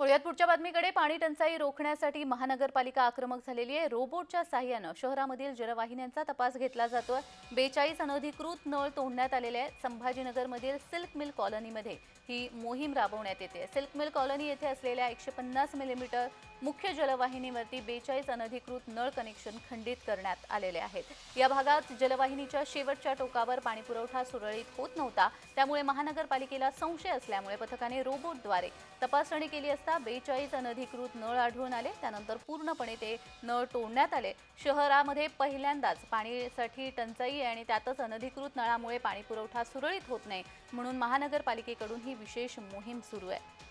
वळूयात पुढच्या बातमीकडे पाणी टंचाई रोखण्यासाठी महानगरपालिका आक्रमक झालेली आहे. रोबोटच्या साह्यानं शहरामधील जलवाहिन्यांचा तपास घेतला जातोय. बेचाळीस अनधिकृत नळ तोडण्यात आलेले आहेत. संभाजीनगरमधील सिल्क मिल कॉलनीमध्ये ही मोहीम राबवण्यात येते. सिल्क मिल कॉलनी येथे असलेल्या एकशे पन्नास मिलीमीटर मुख्य जलवाहिनीवरती बेचाळीस अनधिकृत नळ कनेक्शन खंडित करण्यात आलेले आहेत. या भागात जलवाहिनीच्या शेवटच्या टोकावर पाणीपुरवठा सुरळीत होत नव्हता. त्यामुळे महानगरपालिकेला संशय असल्यामुळे पथकाने रोबोटद्वारे तपासणी केली असता बेचाळीस अनधिकृत नळ आढळून आले. त्यानंतर पूर्णपणे ते नळ तोडण्यात आले. शहरामध्ये पहिल्यांदाच पाणीसाठी टंचाई आणि त्यातच अनधिकृत नळामुळे पाणीपुरवठा सुरळीत होत नाही म्हणून महानगरपालिकेकडून ही विशेष मोहीम सुरू आहे.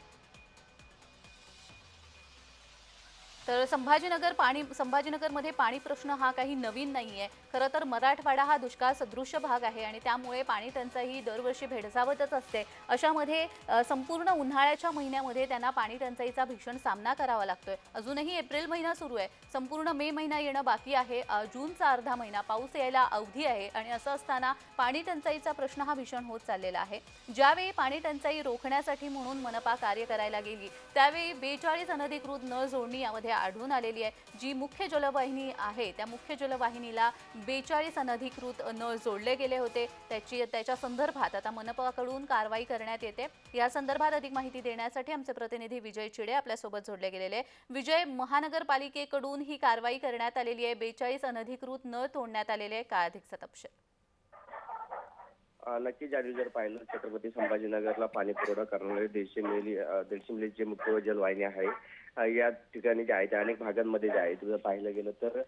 तर संभाजीनगर पाणी संभाजीनगरमध्ये पाणी प्रश्न हा काही नवीन नाही आहे खरं तर मराठवाडा हा दुष्काळ सदृश्य भाग आहे आणि त्यामुळे पाणी टंचाई ही दरवर्षी भेडसावतच असते. अशामध्ये संपूर्ण उन्हाळ्याच्या महिन्यामध्ये त्यांना पाणी टंचाईचा भीषण सामना करावा लागतोय. अजूनही एप्रिल महिना सुरू आहे. संपूर्ण मे महिना येणं बाकी आहे. जूनचा अर्धा महिना पाऊस यायला अवधी आहे आणि असं असताना पाणी टंचाईचा प्रश्न हा भीषण होत चाललेला आहे. ज्यावेळी पाणी टंचाई रोखण्यासाठी म्हणून मनपा कार्य करायला गेली त्यावेळी बेचाळीस अनधिकृत नळ जोडणी यामध्ये आढळून आलेली आहे. जी मुख्य जलवाहिनी आहे त्या मुख्य जलवाहिनीला बेचाळीस अनधिकृत नळ जोडले गेले होते. त्याची त्याच्या संदर्भात आता मनपाकडून कारवाई करण्यात येते. या संदर्भात अधिक माहिती देण्यासाठी आमचे प्रतिनिधी विजय चिडे आपल्यासोबत जोडले गेलेले आहे. विजय महानगरपालिकेकडून ही कारवाई करण्यात आलेली आहे. बेचाळीस अनधिकृत नळ तोडण्यात आलेले आहे काय अधिकचा तपशील? नक्कीच आधी जर पाहिलं छत्रपती संभाजीनगरला पाणी पुरवठा करणारे दीडशे मिली दीडशे मिली जे मुख्य जलवाहिनी आहे या ठिकाणी जे आहे त्या अनेक भागांमध्ये जे आहे तुझं पाहिलं गेलं तर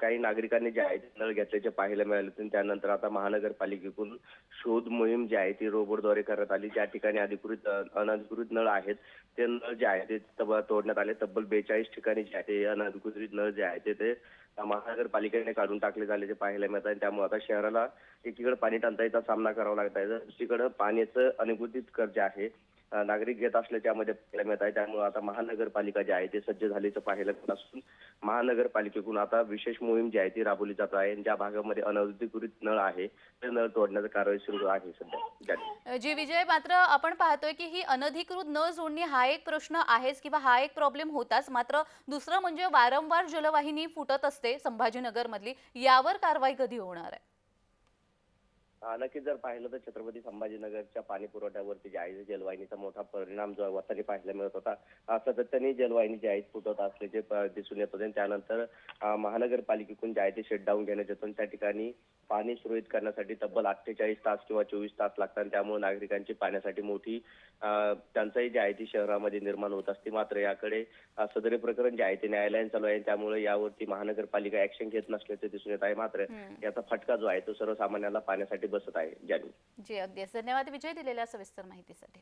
काही नागरिकांनी जे आहे नळ घेतल्याचे पाहायला मिळाले त्यानंतर आता महानगरपालिकेकडून शोध मोहीम जी आहे ती रोबोटद्वारे करण्यात आली. ज्या ठिकाणी अधिकृत अनधिकृत नळ आहेत ते नळ जे आहे ते तोडण्यात आले. तब्बल बेचाळीस ठिकाणी जे आहे ते अनधिकृत नळ जे आहे ते महानगरपालिकेने काढून टाकले झाल्याचे पाहायला मिळत आहे त्यामुळे आता शहराला एकीकडे पाणी टंचाईचा सामना करावा लागत आहे. दुसरीकडे पाण्याचं अनधिकृत कर जे आहे नागरिक घेत असले त्यामध्ये पाहायला मिळत आहे. त्यामुळे आता महानगरपालिका जी आहे ते सज्ज झाल्याचं पाहायला मिळत असून महानगरपालिकेकडून आता विशेष मोहीम जी आहे ती राबवली जात आहे. ज्या भागामध्ये अनधिकृत नळ आहे ते नळ तोडण्याची कारवाई सुरू आहे सध्या. जी विजय मात्र आपण पाहतोय की ही अनधिकृत नळ जोडणी हा एक प्रश्न आहेच किंवा हा एक प्रॉब्लेम होताच. मात्र दुसरं म्हणजे वारंवार जलवाहिनी फुटत असते संभाजीनगर मधली यावर कारवाई कधी होणार आहे? नक्कीच जर पाहिलं तर छत्रपती संभाजीनगरच्या पाणी पुरवठ्यावरती जे आहे जलवाहिनीचा मोठा परिणाम जो वतानी पाहायला मिळत होता सातत्याने जलवाहिनी जी आहे फुटत असल्याचे दिसून येत होते. त्यानंतर महानगरपालिकेकडून जे आहे ते शटडाऊन घेण्यात येतो. त्या ठिकाणी पाणी सुरळीत करण्यासाठी तब्बल अठ्ठेचाळीस तास किंवा चोवीस तास लागतात. त्यामुळे नागरिकांची पाण्यासाठी मोठी टंचाई जी आहे ती शहरामध्ये निर्माण होत असते. मात्र याकडे सदरी प्रकरण जे आहे ते न्यायालयीन चालू आहे. त्यामुळे यावरती महानगरपालिका ऍक्शन घेत नसल्याचे दिसून येत आहे. मात्र. याचा फटका जो आहे तो सर्वसामान्यांना पाण्यासाठी बसत आहे ज्यांनी जी अगदी. धन्यवाद. विजय दिलेल्या सविस्तर माहितीसाठी.